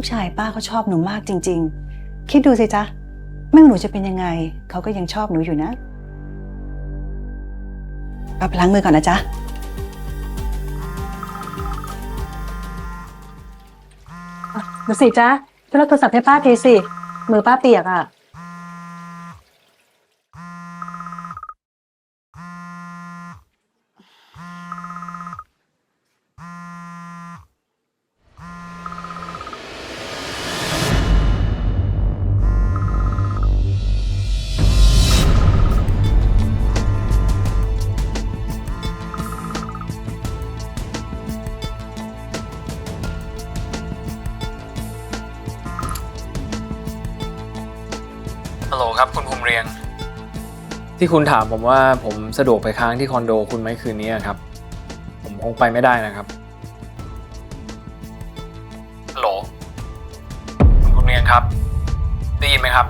ลูกชายป้าเขาชอบหนูมากจริง ๆ คิดดูสิจ๊ะไม่ว่าหนูจะเป็นยังไง เขาก็ยังชอบหนูอยู่นะป้าไปล้างมือก่อนนะจ๊ะเดี๋ยวสิจ๊ะช่วยรับโทรศัพท์ให้ป้าทีสิ มือป้าเปียกอะ ฮัลโหลครับคุณภูมิเรียง ที่คุณถามผมว่าผมสะดวกไปค้างที่คอนโดคุณไหมคืนนี้ครับ ผมคงไปไม่ได้นะครับฮัลโหลคุณภูมิเรียงครับ ได้ยินไหมครับ